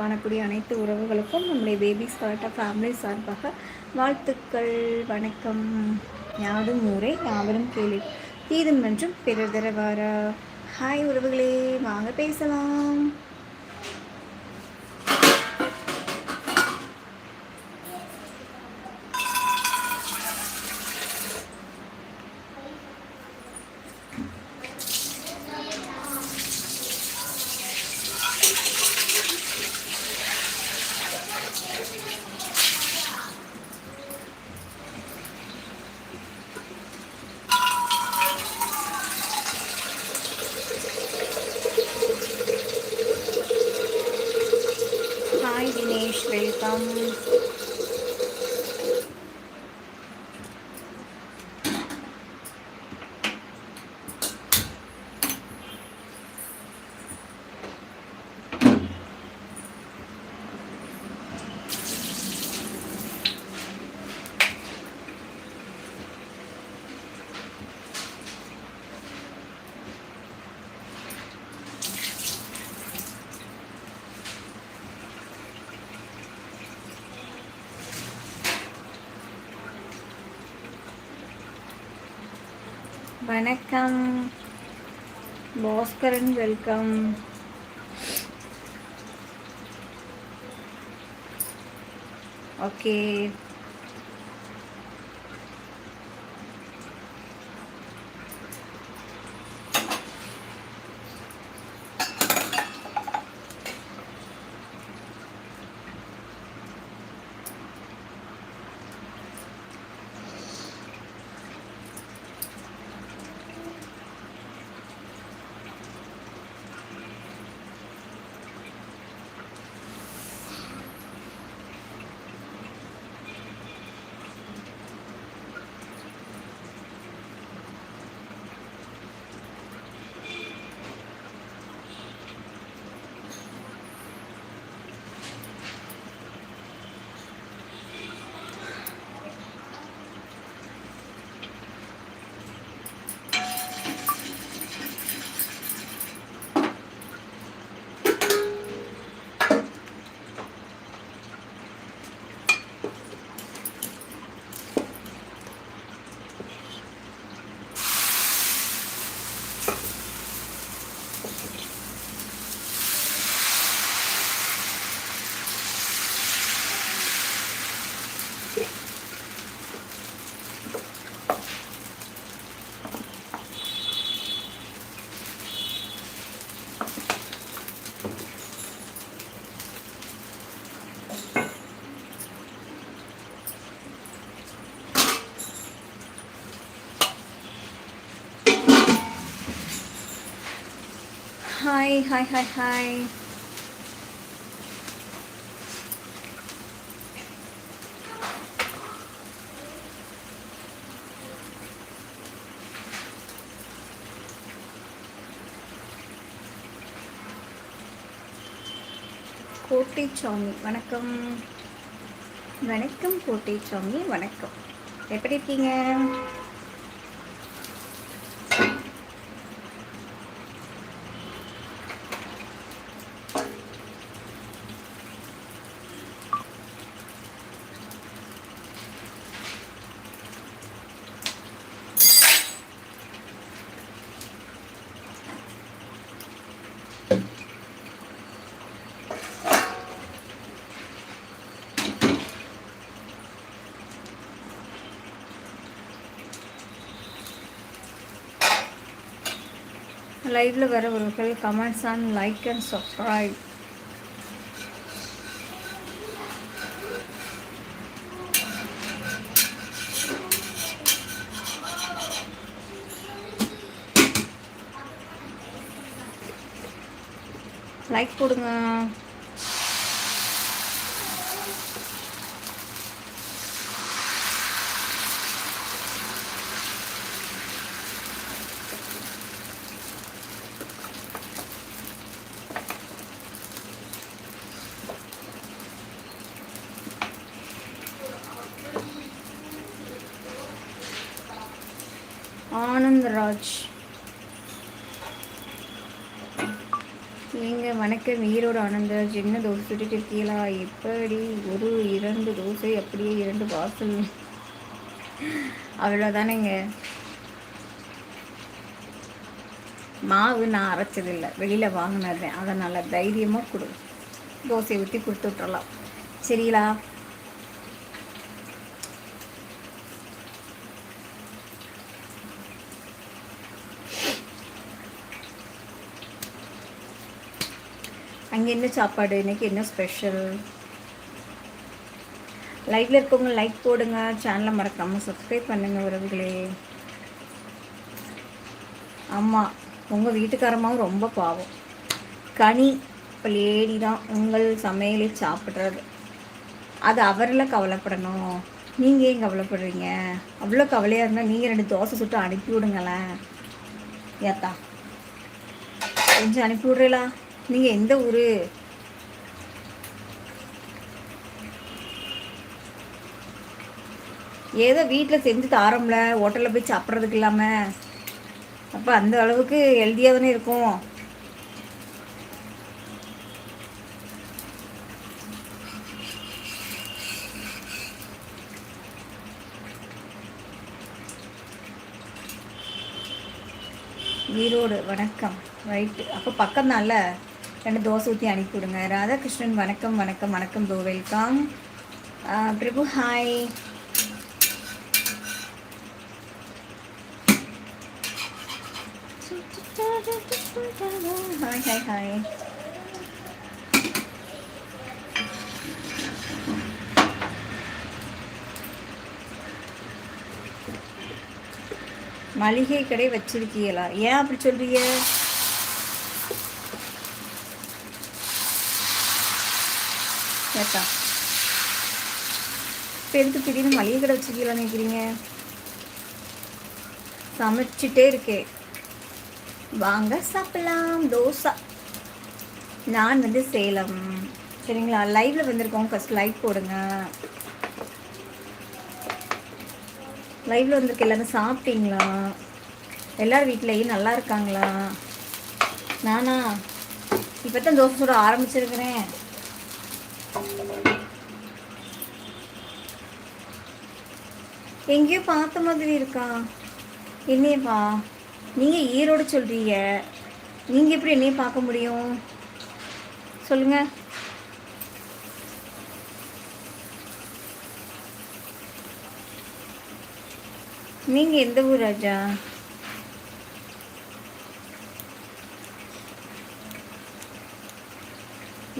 காணக்கூடிய அனைத்து உறவுகளுக்கும் நம்முடைய பேபி கலாட்டா ஃபேமிலி சார்பாக வாழ்த்துக்கள் வணக்கம். யாரும் ஊரே யாவரும் கேள்வி தீதும் என்றும் பிறர் தரவார? ஹாய் உறவுகளே வாங்க பேசலாம் ஹாய் தினேஷ் வெல்கம் வணக்கம். Baskaran welcome. Okay. Hi hi hi hi Kottaisamy வணக்கம். வணக்கம் கோட்டைச்சாமி வணக்கம். எப்படி இருக்கீங்க? லைவ்ல வரவர்கள் comments and like and subscribe. Like போடுங்க ஆனந்த்ராஜ் ஏங்க வணக்கம் ஈரோடு ஆனந்தராஜ் என்ன தோசை சுட்டுட்டு இருக்கீங்களா? எப்படி ஒரு இரண்டு தோசை அப்படியே இரண்டு வாசல்? அவ்வளோதானேங்க மாவு நான் அரைச்சதில்லை. வெளியில் வாங்கினது. அதனால் தைரியமாக கொடு. தோசையை ஊற்றி கொடுத்து விட்றலாம் சரிங்களா? அங்கே என்ன சாப்பாடு? இன்னைக்கு என்ன ஸ்பெஷல் லைக்கில் இருக்கவங்க லைக் போடுங்க. சேனலை மறக்காமல் சப்ஸ்கிரைப் பண்ணுங்கள் உறவுகளே. ஆமாம் உங்கள் வீட்டுக்காரமாவும் ரொம்ப பாவம். கனி இப்போ லேடி தான் உங்கள் சமையலை சாப்பிட்றது. அது அவரில் கவலைப்படணும். நீங்கள் ஏன் கவலைப்படுறீங்க? அவ்வளோ கவலையாக இருந்தால் நீங்கள் ரெண்டு தோசை சுட்டு அனுப்பி விடுங்களேன். ஏத்தா கொஞ்சம் அனுப்பி விட்றீங்களா நீங்கள் எந்த ஊர்? ஏதோ வீட்டில் செஞ்சு தாரோம்ல ஹோட்டலில் போய் சாப்பிட்றதுக்கு இல்லாமல் அப்போ அந்த அளவுக்கு ஹெல்த்தியாக தானே இருக்கும். ஈரோடு வணக்கம். ரைட்டு அப்போ பக்கம்தான்ல? ரெண்டு தோசை ஊற்றி அனுப்பிவிடுங்க ராதாகிருஷ்ணன் வணக்கம் வணக்கம் வணக்கம் தோ welcome. Prabhu hi. Hi hi hi. மளிகை கடை வச்சிருக்கீங்களா? ஏன் அப்படி சொல்றீங்க? கேட்டா. இப்போ எதுக்கு திடீர்னு மளிகை கடை வச்சுக்கலாம் நினைக்கிறீங்க சமைச்சிட்டே இருக்கேன் வாங்க சாப்பிடலாம். தோசை. நான் வந்து சேலம். சரிங்களா? லைவ்ல வந்திருக்கோம். ஃபர்ஸ்ட் லைக் போடுங்க. லைவ்ல வந்திருக்க எல்லாரும் சாப்பிட்டீங்களா? எல்லார் வீட்லேயும் நல்லா இருக்காங்களா? நானா? இப்போ தான் தோசை சுட ஆரம்பிச்சிருக்கிறேன். எங்கேயோ பார்த்த மாதிரி இருக்கா? என்னையப்பா நீங்கள் ஈரோடு சொல்கிறீங்க நீங்கள் எப்படி என்னைய பார்க்க முடியும்? சொல்லுங்கள் நீங்கள் எந்த ஊர் ராஜா?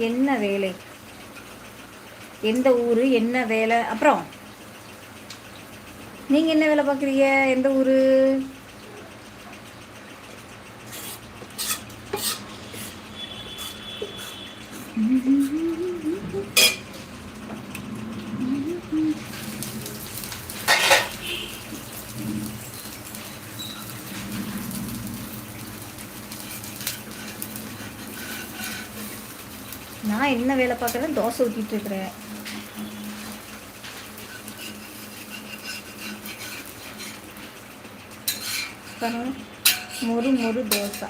என்ன வேலை? எந்த ஊர் என்ன வேலை அப்புறம்? நீங்கள் என்ன வேலை பார்க்குறீங்க? எந்த ஊர்? நான் என்ன வேலை பார்க்குறேன் தோசை ஊற்றிட்டு இருக்கிறேன். பாருங்க மொறு மொறு தோசை.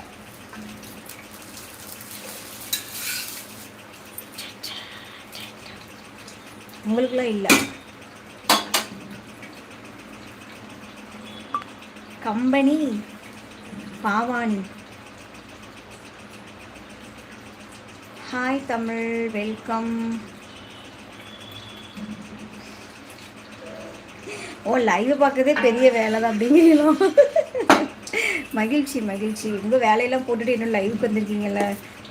உங்களுக்குலாம் இல்லை? Company Bhavani hi Tamil welcome ஓ லைவ் பார்க்கறதே பெரிய வேலை தான் அப்படிங்கிறீங்களோ? மகிழ்ச்சி மகிழ்ச்சி. உங்கள் வேலையெல்லாம் போட்டுட்டு இன்னும் லைவுக்கு வந்திருக்கீங்கல்ல.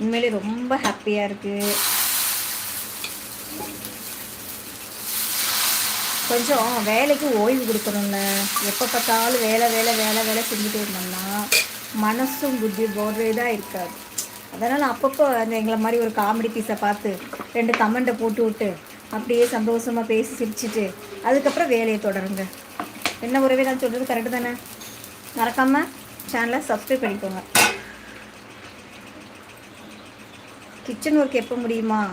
உண்மையிலே ரொம்ப ஹாப்பியாக இருக்குது கொஞ்சம் வேலைக்கு ஓய்வு கொடுக்கணுங்க எப்போ பார்த்தாலும் வேலை வேலை வேலை வேலை செஞ்சுட்டு இருந்தோம்னா மனசும் புத்தி போடுறே தான் இருக்காது. அதனால் அப்பப்போ அந்த எங்களை மாதிரி ஒரு காமெடி பீஸை பார்த்து ரெண்டு கமெண்ட்டை போட்டு விட்டு அப்படியே சந்தோஷமாக பேசி சிரிச்சிட்டு அதுக்கப்புறம் வேலையை தொடருங்க. என்ன உறவே நான் சொல்கிறது கரெக்டு தானே? மறக்காமல் சேனலை சப்ஸ்கிரைப் பண்ணிக்கோங்க. கிச்சன் ஒர்க் எப்போ முடியுமா?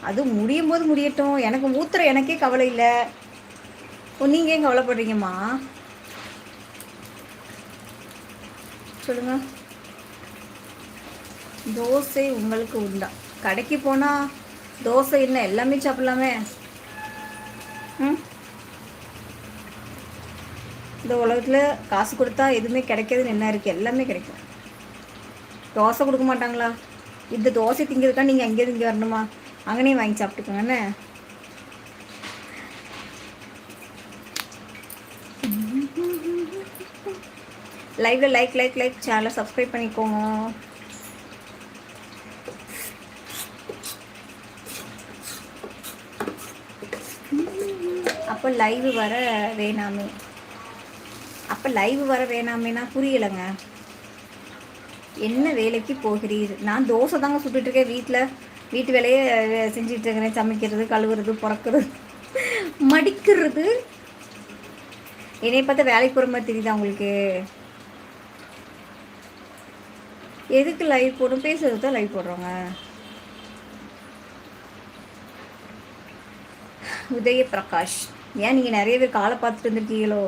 அது முடியும் போது முடியட்டும். எனக்கு ஊத்துற எனக்கே கவலை இல்லை. ஓ நீங்கள் ஏன் கவலைப்படுறீங்கம்மா? சொல்லுங்க. தோசை உங்களுக்கு உண்டா? கடைக்கு போனால் தோசை என்ன எல்லாமே சாப்பிட்லாமே. ம்? இந்த உலகத்தில் காசு கொடுத்தா எதுவுமே கிடைக்காதுன்னு என்ன இருக்குது எல்லாமே கிடைக்கும். தோசை கொடுக்க மாட்டாங்களா? இந்த தோசை திங்கிறதுக்கா நீங்கள் அங்கேயே இங்கே வரணுமா? அங்கேயே வாங்கி சாப்பிட்டுக்கோங்கண்ணே லைவ்ல லைக் லைக் லைக் சேனலை சப்ஸ்கிரைப் பண்ணிக்கோங்க. அப்போ லைவ் வர வேணாமே. அப்போ லைவ் வர வேணாமேனா புரியலைங்க. என்ன வேலைக்கு போகிறீர்? நான் தோசை தாங்க சுட்டுட்ருக்கேன் வீட்டில் வீட்டு வேலையே செஞ்சுட்டு இருக்கிறேன். சமைக்கிறது கழுவுறது பிறக்கிறது. மடிக்கிறது. என்னை பார்த்தா வேலைக்கு போகிற மாதிரி தெரியுதா உங்களுக்கு? எதுக்கு லைவ் போடும் பேசுறது தான் லைவ் போடுறோங்க. உதய பிரகாஷ் ஏன் நீங்கள் நிறைய பேர் காலை பார்த்துட்டு வந்துருக்கீங்களோ?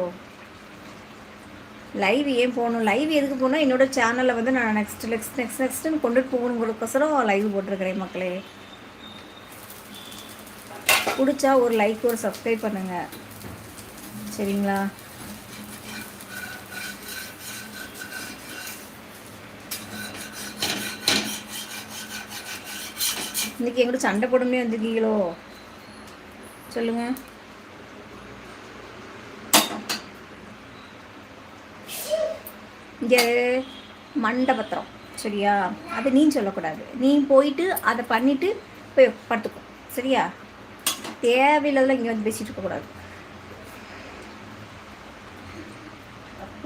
லைவ் ஏன் போகணும்? லைவ் எதுக்கு போனால் என்னோட சேனலில் வந்து நான் நெக்ஸ்ட் நெக்ஸ்ட் நெக்ஸ்ட் நெக்ஸ்ட்டுன்னு கொண்டுட்டு போகணுங்கிறதுக்கோசரம் லைவ் போட்டிருக்கிறேன் மக்களே. பிடிச்சா ஒரு லைக் ஒரு சப்ஸ்கிரைப் பண்ணுங்கள் சரிங்களா? இன்றைக்கி எங்கிட்ட சண்டை போடமே வந்திருக்கீங்களோ? சொல்லுங்கள் இங்கே மண்டபத்திரம் சரியா? அதை நீ சொல்லக்கூடாது. நீ போயிட்டு அதை பண்ணிவிட்டு போய் படுத்துக்கோ சரியா? தேவையில்லாத இங்கே வந்து பேசிகிட்டு இருக்கக்கூடாது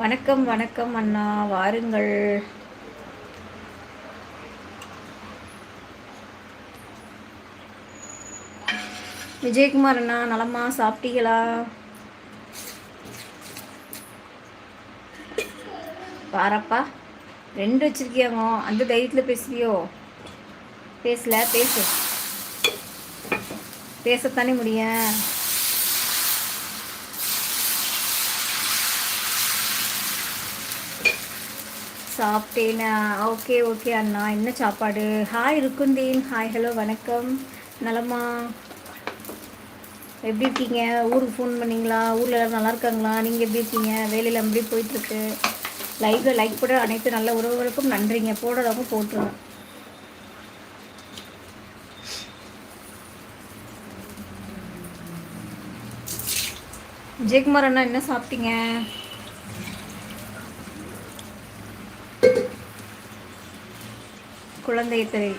வணக்கம் வணக்கம் அண்ணா. வாருங்கள். விஜயகுமார் அண்ணா நலமா? சாப்பிட்டீங்களா? பாரப்பா ரெண்டு வச்சுருக்கியாங்க. அந்த தைரியத்தில் பேசுகிறியோ பேசல பேசு. பேசத்தானே முடியும். சாப்பிட்டேனா? ஓகே ஓகே அண்ணா. என்ன சாப்பாடு? ஹாய் இருக்குந்தீன் ஹாய் ஹலோ வணக்கம். நலமா? எப்படி இருக்கீங்க? ஊருக்கு ஃபோன் பண்ணிங்களா? ஊரில் எல்லோரும் நல்லா இருக்காங்களா? நீங்கள் எப்படி இருக்கீங்க? வேலையில் எப்படி போயிட்டுருக்கு லைவில் லைக் போட அனைத்து நல்ல உறவுகளுக்கும் நன்றிங்க. போடுறவங்க போட்டுருங்க. விஜயகுமார் அண்ணா என்ன சாப்பிட்டீங்க? குழந்தை திரை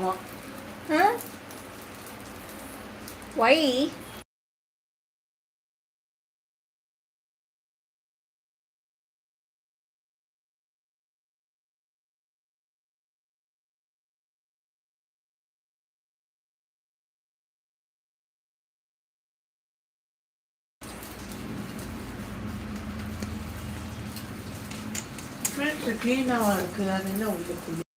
ஆமாம் ஒய் க்ளீனாக இருக்குது அது என்ன உங்களுக்கு ஹாய்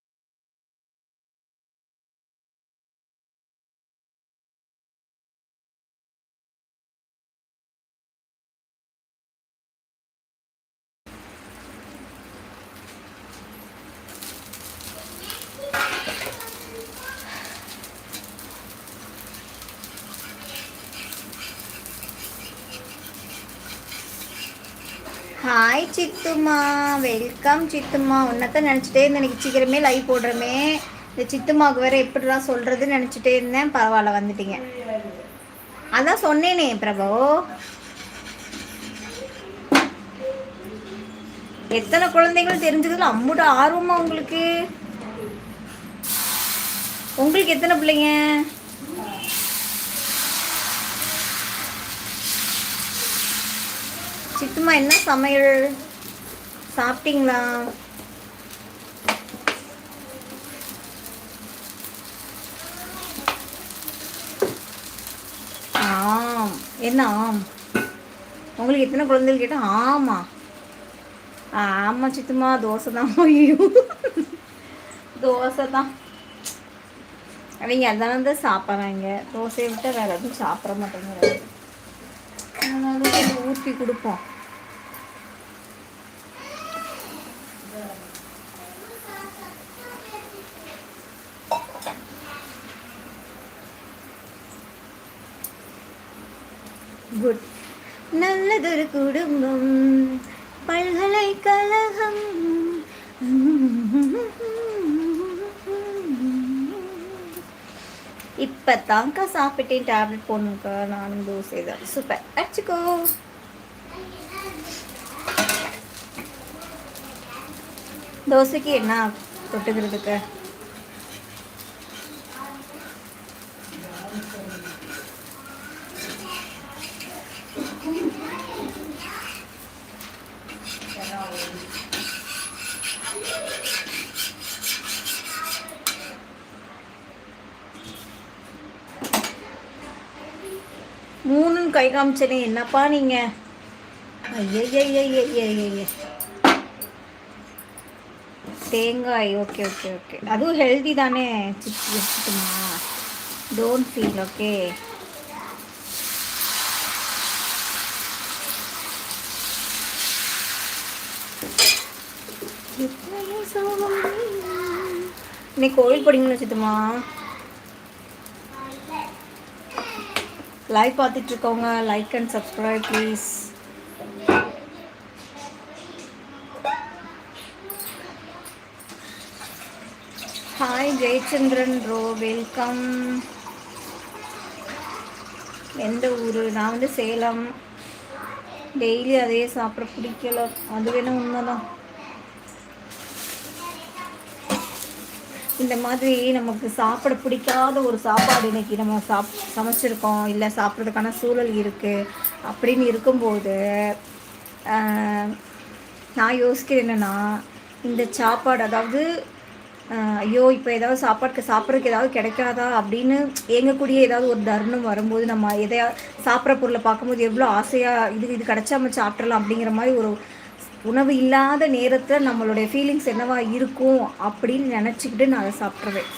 சித்துமா வெல்கம் சித்துமா. உன்னத்தான் நினச்சிட்டே இருந்தேன். எனக்கு சீக்கிரமே லைவ் போடுறமே. இந்த சித்துமாவுக்கு வேற எப்படிலாம் சொல்கிறதுன்னு நினச்சிட்டே இருந்தேன். பரவாயில்ல வந்துட்டீங்க. அதான் சொன்னேனே பிரபு. எத்தனை குழந்தைகள் தெரிஞ்சதுல அம்முட ஆர்வமா உங்களுக்கு? உங்களுக்கு எத்தனை பிள்ளைங்க? சித்துமா என்ன சமையல்? சாப்பிட்டீங்களா? ஆம். என்ன ஆம்? உங்களுக்கு எத்தனை குழந்தைகள் கேட்டால் ஆமா. ஆமாம் சித்துமா தோசை தான் ஐயோ. தோசை தான் அவங்க அதான தான் சாப்பிட்றாங்க. தோசையை விட்டால் வேறு எதுவும் சாப்பிட மாட்டேங்கிறாங்க. அதனால ஊற்றி கொடுப்போம். குட் நல்லதொரு குடும்பம் பல்கலைக்கழகம் இப்போ தாங்க்கா சாப்பிட்டேன் டேப்லெட் போடணுக்கா நானும் தோசை தான். சூப்பர் அடிச்சுக்கோ. தோசைக்கு என்ன தொட்டுக்கிறதுக்கு? காமிச்சனே என்னப்பா நீங்க? ஐயய்யய்யய்யய்யய்ய தேங்காய் ஓகே ஓகே ஓகே அதுவும் ஹெல்தி தானே சித்துமா டோன்ட் ஃபீல் ஓகே இன்னைக்கு கோவில் படிக்கணும் சித்துமா லைவ் பார்த்துட்டு இருக்கவங்க like and subscribe please hi Jayachandran bro welcome எந்த ஊர்? நான் வந்து சேலம். டெய்லி அதையே சாப்பிட பிடிக்கல. அது வேணும் உண்மைதான். இந்த மாதிரி நமக்கு சாப்பிட பிடிக்காத ஒரு சாப்பாடு இன்னைக்கு நம்ம சாப் சமைச்சிருக்கோம். இல்லை சாப்பிட்றதுக்கான சூழல் இருக்குது அப்படின்னு இருக்கும்போது நான் யோசிக்கிறேன் என்னென்னா இந்த சாப்பாடு அதாவது ஐயோ இப்போ ஏதாவது சாப்பாட்டுக்கு சாப்பிட்றதுக்கு ஏதாவது கிடைக்காதா அப்படின்னு ஏங்கக்கூடிய ஏதாவது ஒரு தருணம் வரும்போது நம்ம எதையா சாப்பிட்ற பொருளை பார்க்கும்போது எவ்வளோ ஆசையாக இது இது கிடைச்சா நம்ம சாப்பிட்றலாம் அப்படிங்கிற மாதிரி ஒரு உணவு இல்லாத நேரத்தில் நம்மளுடைய ஃபீலிங்ஸ் என்னவா இருக்கும் அப்படின்னு நினச்சிக்கிட்டு நான் அதை சாப்பிட்ருவேன்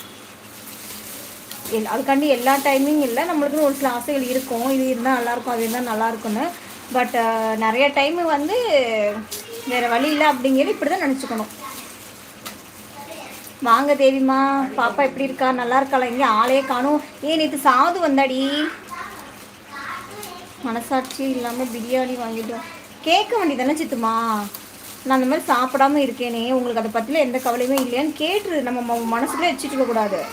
எல் அதுக்காண்டி எல்லா டைமிங் இல்லை நம்மளுக்குன்னு ஒரு சில ஆசைகள் இருக்கும். இது இருந்தால் நல்லாயிருக்கும் அது இருந்தால் நல்லாயிருக்குன்னு பட் நிறைய டைம் வந்து வேறு வழி இல்லை அப்படிங்கிறது இப்படி தான் நினச்சிக்கணும். வாங்க தேவிமா பாப்பா எப்படி இருக்கா? நல்லா இருக்காளா? இங்கே ஆளே காணும். ஏன் நேற்று சாது வந்தாடி? மனசாட்சி இல்லாமல் பிரியாணி வாங்கிட்டோம் கேட்க வேண்டியதானே சித்துமா? நான் அந்த மாதிரி சாப்பிடாம இருக்கேனே உங்களுக்கு அதை பற்றில எந்த கவலையுமே இல்லையான்னு கேட்டுரு. நம்ம ம- மனசுக்குள்ளே வச்சுட்டு கூடாது.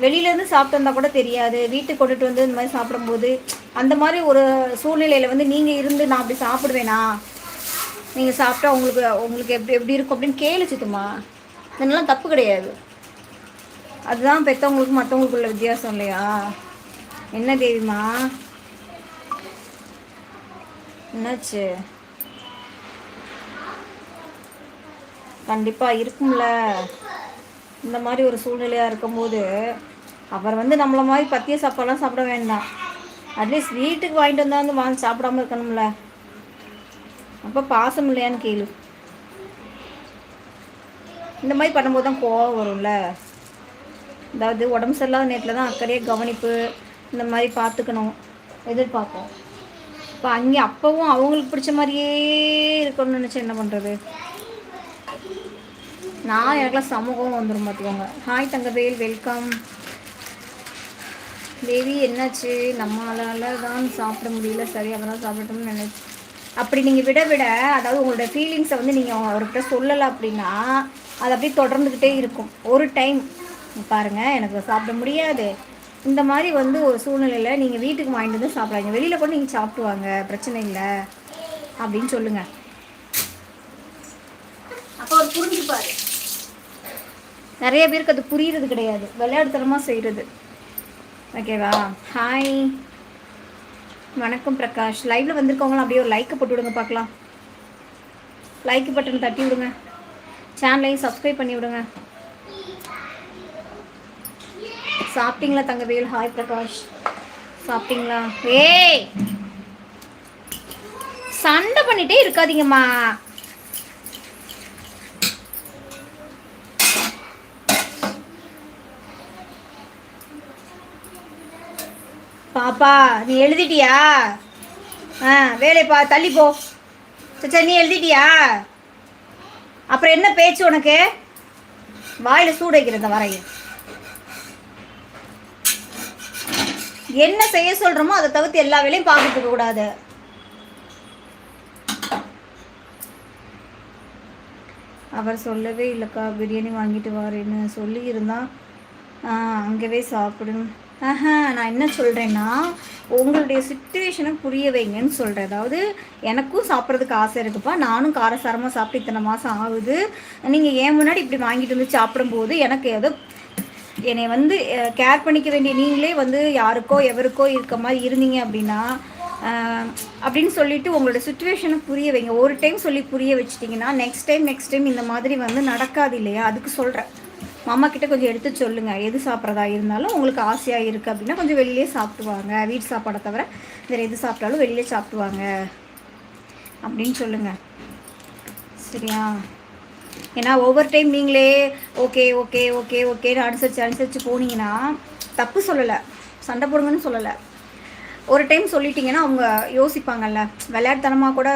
வெளியிலேருந்து சாப்பிட்டு வந்தால் கூட தெரியாது. வீட்டுக்கு கொண்டுட்டு வந்து இந்த மாதிரி சாப்பிடும்போது அந்த மாதிரி ஒரு சூழ்நிலையில் வந்து நீங்கள் இருந்து நான் அப்படி சாப்பிடுவேனா? நீங்கள் சாப்பிட்டா உங்களுக்கு உங்களுக்கு எப்படி எப்படி இருக்கும் அப்படின்னு கேளு சித்துமா. இதெல்லாம் தப்பு கிடையாது. அதுதான் பெற்றவங்களுக்கும் மற்றவங்களுக்குள்ள வித்தியாசம் இல்லையா? என்ன தேவிமா என்னாச்சு? கண்டிப்பாக இருக்கும்ல. இந்த மாதிரி ஒரு சூழ்நிலையாக இருக்கும்போது அவர் வந்து நம்மள மாதிரி பத்திய சாப்பாடுலாம் சாப்பிட வேண்டாம். அட்லீஸ்ட் வீட்டுக்கு வாங்கிட்டு வந்தா வந்து வாங்கி சாப்பிடாம இருக்கணும்ல. அப்போ பாசம் இல்லையான்னு கேளு. இந்த மாதிரி பண்ணும்போது தான் கோவம் வரும்ல. அதாவது உடம்பு சரியில்லாத நேரத்தில் தான் அக்கறையே கவனிப்பு இந்த மாதிரி பார்த்துக்கணும் எதிர்பார்ப்போம். இப்போ அங்கே அப்பவும் அவங்களுக்கு பிடிச்ச மாதிரியே இருக்கணும்னு நினச்சி என்ன பண்ணுறது நான் எனக்குலாம் சமூகம் வந்துடும் பார்த்துக்கோங்க ஹாய் தங்கவேல் வெல்கம் தேவி என்னாச்சு? நம்மளால தான் சாப்பிட முடியல. சரி தான் சாப்பிடணும்னு நினைச்சு அப்படி நீங்கள் விட விட அதாவது உங்களோட ஃபீலிங்ஸை வந்து நீங்கள் அவர்கிட்ட சொல்லலை அப்படின்னா அது அப்படியே தொடர்ந்துக்கிட்டே இருக்கும். ஒரு டைம் பாருங்கள் எனக்கு சாப்பிட முடியாது. இந்த மாதிரி வந்து ஒரு சூழ்நிலையில் நீங்கள் வீட்டுக்கு வாங்கிட்டு வந்து சாப்பிடாங்க வெளியில் கூட நீங்கள் சாப்பிடுவாங்க. பிரச்சனை இல்லை. அப்படின்னு சொல்லுங்கள் அப்போ அவர் புரிஞ்சுப்பாரு. நிறைய பேருக்கு அது புரியுறது கிடையாது. விளையாட்டுத்தனமாக செய்கிறது ஓகேவா ஹாய் வணக்கம் பிரகாஷ். லைவ்ல வந்திருக்கவங்களாம் அப்படியே ஒரு லைக்கை போட்டு விடுங்க பார்க்கலாம். லைக் பட்டன் தட்டி விடுங்க. சேனலையும் சப்ஸ்கிரைப் பண்ணி விடுங்க. சாப்பிட்டீங்களா தங்கவேல்? ஹாய் பிரகாஷ். சாப்பிட்டீங்களா? ஏய்! சண்டை பண்ணிட்டே இருக்காதீங்கம்மா. பாப்பா நீ எழுதிட்டியா? ஆ வேலைப்பா தள்ளி போ. சச்சா நீ எழுதிட்டியா? அப்புறம் என்ன பேச்சு உனக்கு? வாயில சூடு வைக்கிறத வரையும் என்ன செய்ய சொல்கிறோமோ அதை தவிர்த்து எல்லா வேலையும் பார்த்துக்க கூடாது. அவர் சொல்லவே இல்லைக்கா பிரியாணி வாங்கிட்டு வரேன்னு சொல்லியிருந்தா அங்கேவே சாப்பிடணும் ஆஹா நான் என்ன சொல்கிறேன்னா உங்களுடைய சுச்சுவேஷனை புரிய வைங்கன்னு சொல்கிறேன் அதாவது எனக்கும் சாப்பிட்றதுக்கு ஆசை இருக்குப்பா நானும் காரசாரமாக சாப்பிட்டு இத்தனை மாதம் ஆகுது. நீங்கள் ஏன் முன்னாடி இப்படி வாங்கிட்டு வந்து சாப்பிடும்போது எனக்கு ஏதோ என்னை வந்து கேர் பண்ணிக்க வேண்டிய நீங்களே வந்து யாருக்கோ எவருக்கோ இருக்க மாதிரி இருந்தீங்க அப்படின்னா அப்படின்னு சொல்லிட்டு உங்களோட சுச்சுவேஷனை புரிய வைங்க. ஒரு டைம் சொல்லி புரிய வச்சிட்டிங்கன்னா நெக்ஸ்ட் டைம் நெக்ஸ்ட் டைம் இந்த மாதிரி வந்து நடக்காது இல்லையா? அதுக்கு சொல்கிறேன் மாமா கிட்ட கொஞ்சம் எடுத்து சொல்லுங்கள் எது சாப்பிட்றதா இருந்தாலும் உங்களுக்கு ஆசையாக இருக்குது அப்படின்னா கொஞ்சம் வெளியே சாப்பிடுவாங்க வீட்டு சாப்பாடை தவிர வேறு எது சாப்பிட்டாலும் வெளியே சாப்பிடுவாங்க அப்படின்னு சொல்லுங்கள் சரியா? ஏன்னா ஒவ்வொரு டைம் நீங்களே ஓகே ஓகே ஓகே ஓகேன்னு அனுசரித்து அனுசரித்து போனீங்கன்னா தப்பு சொல்லலை. சண்டை போடுங்கன்னு சொல்லலை. ஒரு டைம் சொல்லிட்டீங்கன்னா அவங்க யோசிப்பாங்கல்ல. விளையாட்டுத்தனமாக கூட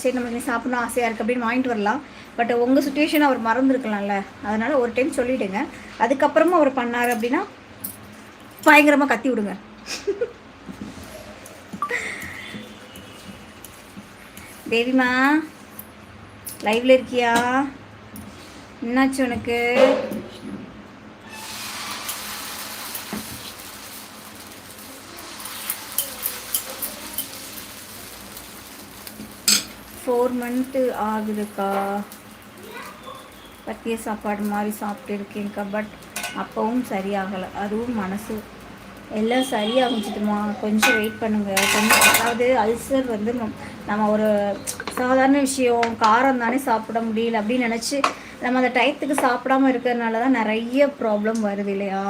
சரி நம்மளுக்கு நீ சாப்பிடணும் ஆசையாக இருக்குது அப்படின்னு வாங்கிட்டு வரலாம். பட் உங்கள் சுச்சுவேஷன் அவர் மறந்துருக்கலாம்ல. அதனால் ஒரு டைம் சொல்லிவிடுங்க அதுக்கப்புறமா அவர் பண்ணார் அப்படின்னா பயங்கரமாக கத்தி விடுங்க. தேவிமா லைவ்ல இருக்கியா? என்னாச்சு உனக்கு? ஃபோர் மந்த்து ஆகுதுக்கா. பத்திய சாப்பாடு மாதிரி சாப்பிட்டு இருக்கேன்க்கா பட் அப்பவும் சரியாகலை. அதுவும் மனசு. எல்லாம் சரியாகிச்சிட்டுமா கொஞ்சம் வெயிட் பண்ணுங்கள் கொஞ்சம் அதாவது அல்சர் வந்து நம்ம ஒரு சாதாரண விஷயம் காரம் தானே சாப்பிட முடியல அப்படின்னு நினச்சி நம்ம அந்த டயத்துக்கு சாப்பிடாம இருக்கிறதுனால தான் நிறைய ப்ராப்ளம் வருது இல்லையா?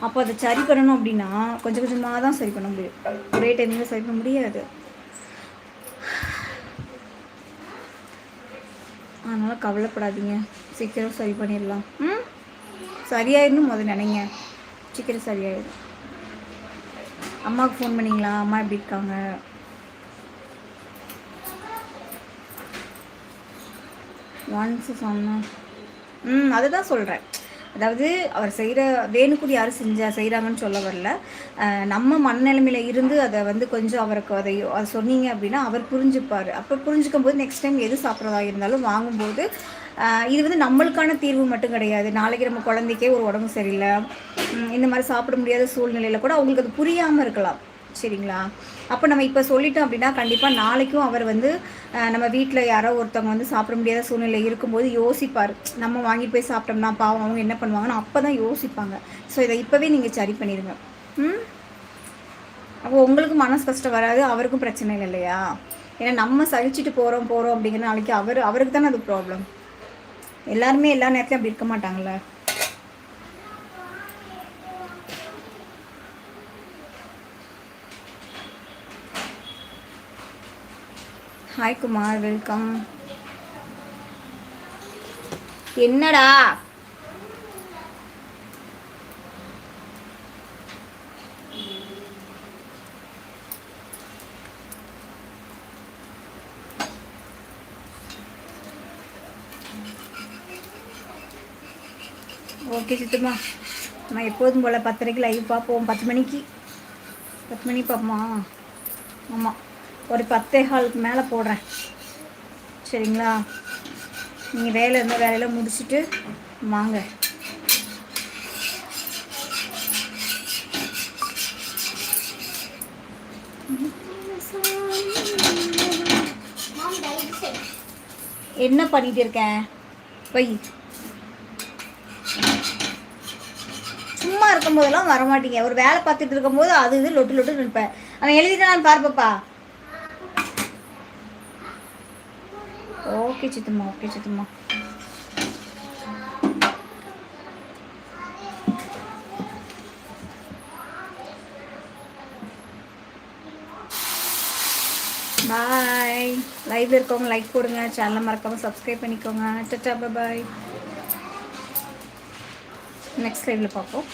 அப்போ அதை சரி பண்ணணும் அப்படின்னா கொஞ்சம் கொஞ்சமாக தான் சரி பண்ண முடியும். ஒரே டைமில் சரி பண்ண முடியாது. அதனால் கவலைப்படாதீங்க. சீக்கிரம் சரி பண்ணிடலாம். ம்? சரியாயிடணும் முதல்ல நினைங்க. சீக்கிரம் சரியாயிடும். அம்மாவுக்கு ஃபோன் பண்ணிங்களா? அம்மா எப்படி இருக்காங்க? ஒன்ஸ் சொன்னேன் ம் அதுதான் சொல்கிறேன் அதாவது அவர் செய்கிற வேணுக்குடி யாரும் செஞ்சா செய்கிறாங்கன்னு சொல்ல வரல. நம்ம மனநிலைமையில இருந்து அதை வந்து கொஞ்சம் அவருக்கு அதை அதை சொன்னீங்க அப்படின்னா அவர் புரிஞ்சுப்பார். அப்போ புரிஞ்சுக்கும் போது நெக்ஸ்ட் டைம் எது சாப்பிட்றதா இருந்தாலும் வாங்கும்போது இது வந்து நம்மளுக்கான தீர்வு மட்டும் கிடையாது. நாளைக்கு நம்ம குழந்தைக்கே ஒரு உடம்பு சரியில்லை. இந்த மாதிரி சாப்பிட முடியாத சூழ்நிலையில் கூட அவங்களுக்கு அது புரியாமல் இருக்கலாம். சரிங்களா? அப்போ நம்ம இப்போ சொல்லிட்டோம் அப்படின்னா கண்டிப்பாக நாளைக்கும் அவர் வந்து நம்ம வீட்டில் யாரோ ஒருத்தவங்க வந்து சாப்பிட முடியாத சூழ்நிலை இருக்கும்போது யோசிப்பார். நம்ம வாங்கிட்டு போய் சாப்பிட்டோம்னா பாவம் அவங்க என்ன பண்ணுவாங்கன்னு அப்போ தான் யோசிப்பாங்க. ஸோ இதை இப்போவே நீங்கள் சரி பண்ணிடுங்க ம்? அப்போ உங்களுக்கு மனசு கஷ்டம் வராது அவருக்கும் பிரச்சனை இல்லை இல்லையா? ஏன்னா நம்ம சகிச்சுட்டு போகிறோம் போகிறோம் அப்படிங்கிற நாளைக்கு அவர் அவருக்கு தானே அது ப்ராப்ளம் எல்லாருமே எல்லா நேரத்துலையும் அப்படி இருக்க மாட்டாங்களே ஹாய் குமார் வெல்கம் என்னடா? ஓகே சித்தம்மா. நான் எப்போதும் போல் பத்தரைக்கு லைவ் பார்ப்போம். பத்து மணிக்கு. பத்து மணி பார்ப்போமா? ஆமாம் ஒரு பத்தே ஹாலுக்கு மேலே போடுறேன். சரிங்களா? நீங்கள் வேலை இருந்தால் வேலையில் முடிச்சுட்டு வாங்க. என்ன பண்ணிட்டு இருக்கேன் போய். சும்மா இருக்கும்போதெல்லாம் வரமாட்டீங்க. ஒரு வேலை பார்த்துட்டு இருக்கும்போது அது இது லொட்டு லொட்டு நிற்பேன் அவன் எழுதிட்டான் பார்ப்பப்பா okay Chithamma okay Chithamma. Bye live இருக்கவங்க லைக் போடுங்க. சேனலை மறக்காமல் சப்ஸ்கிரைப் பண்ணிக்கோங்க. டட்டா பாய் நெக்ஸ்ட் லைவ்ல பார்ப்போம்.